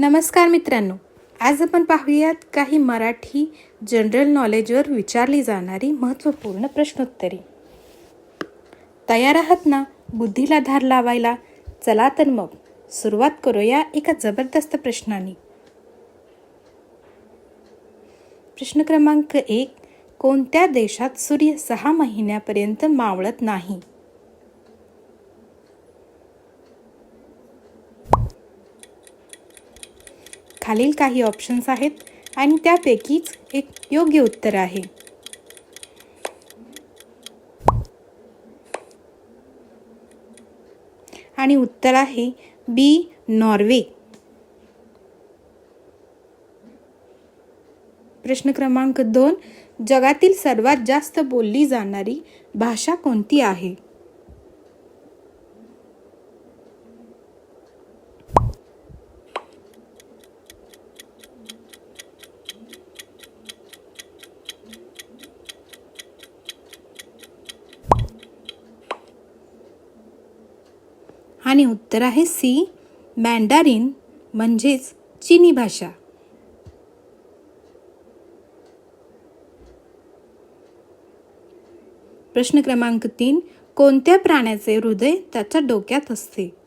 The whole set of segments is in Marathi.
नमस्कार मित्रांनो आज आपण पाहूयात काही मराठी जनरल नॉलेजवर विचारली जाणारी महत्त्वपूर्ण प्रश्नोत्तरे. तयार आहात ना? बुद्धीला धार लावायला? चला तर मग सुरुवात करूया एका जबरदस्त प्रश्नाने. प्रश्न क्रमांक एक कोणत्या देशात सूर्य सहा महिन्यापर्यंत मावळत नाही? खालील काही ऑप्शन्स आहेत आणि त्यापैकीच एक योग्य उत्तर आहे. आणि उत्तर आहे बी नॉर्वे प्रश्न क्रमांक दोन. जगातील सर्वात जास्त बोलली जाणारी भाषा कोणती आहे? आणि उत्तर आहे सी. मँडारिन म्हणजेच चिनी भाषा. प्रश्न क्रमांक तीन. कोणत्या प्राण्याचे हृदय त्याच्या डोक्यात असते?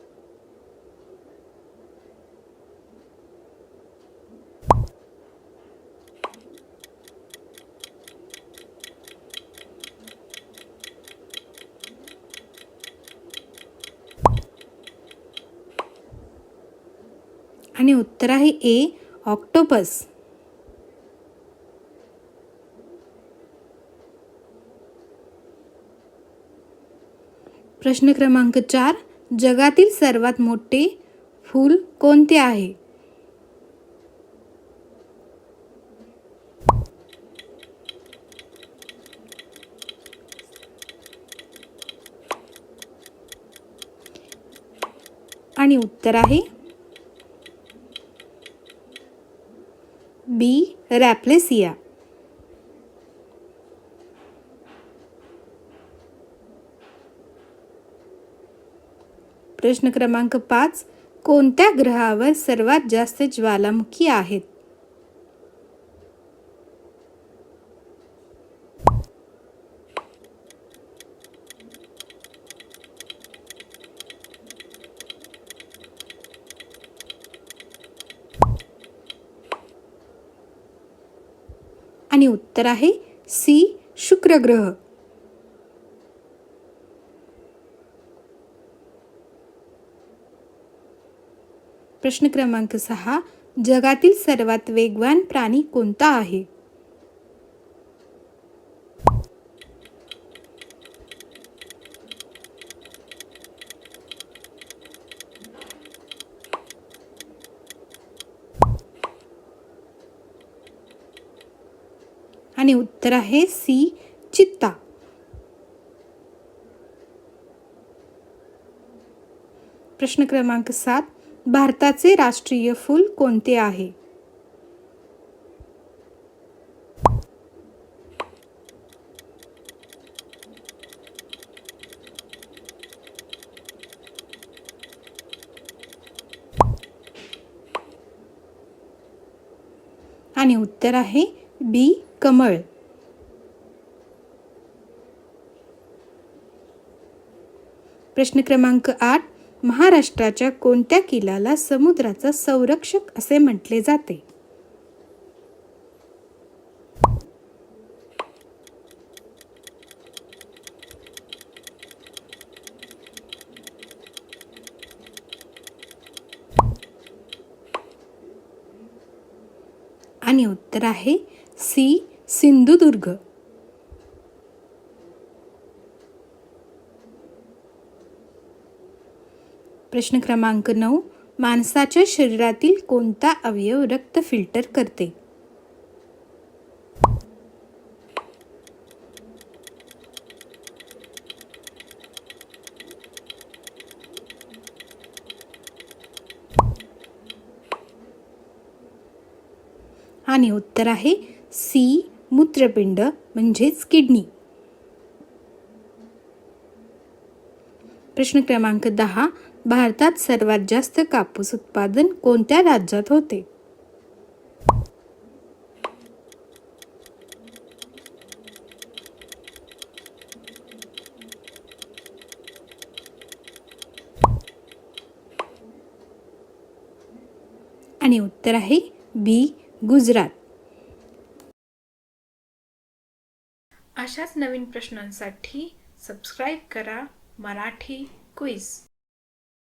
आणि उत्तर आहे ए ऑक्टोपस. प्रश्न क्रमांक चार जगातील सर्वात मोठे फूल कोणते आहे? आणि उत्तर आहे बी रॅप्लेसिया. प्रश्न क्रमांक पाच कोणत्या ग्रहावर सर्वात जास्त ज्वालामुखी आहेत? आणि उत्तर आहे सी शुक्र ग्रह प्रश्न क्रमांक सहा जगातील सर्वात वेगवान प्राणी कोणता आहे? आणि उत्तर आहे सी चित्ता. प्रश्न क्रमांक सात भारताचे राष्ट्रीय फूल कोणते आहे? आणि उत्तर आहे बी कमळ. प्रश्न क्रमांक आठ महाराष्ट्राच्या कोणत्या किल्ल्याला समुद्राचा संरक्षक असे म्हटले जाते? आणि उत्तर आहे सी सिंधुदुर्ग. प्रश्न क्रमांक नऊ. माणसाच्या शरीरातील कोणता अवयव रक्त फिल्टर करते? आणि उत्तर आहे सी. मूत्रपिंड म्हणजेच किडनी. प्रश्न क्रमांक दहा. भारतात सर्वात जास्त कापूस उत्पादन कोणत्या राज्यात होते? आणि उत्तर आहे बी गुजरात. अशाच नवीन प्रश्नांसाठी सबस्क्राईब करा मराठी क्विज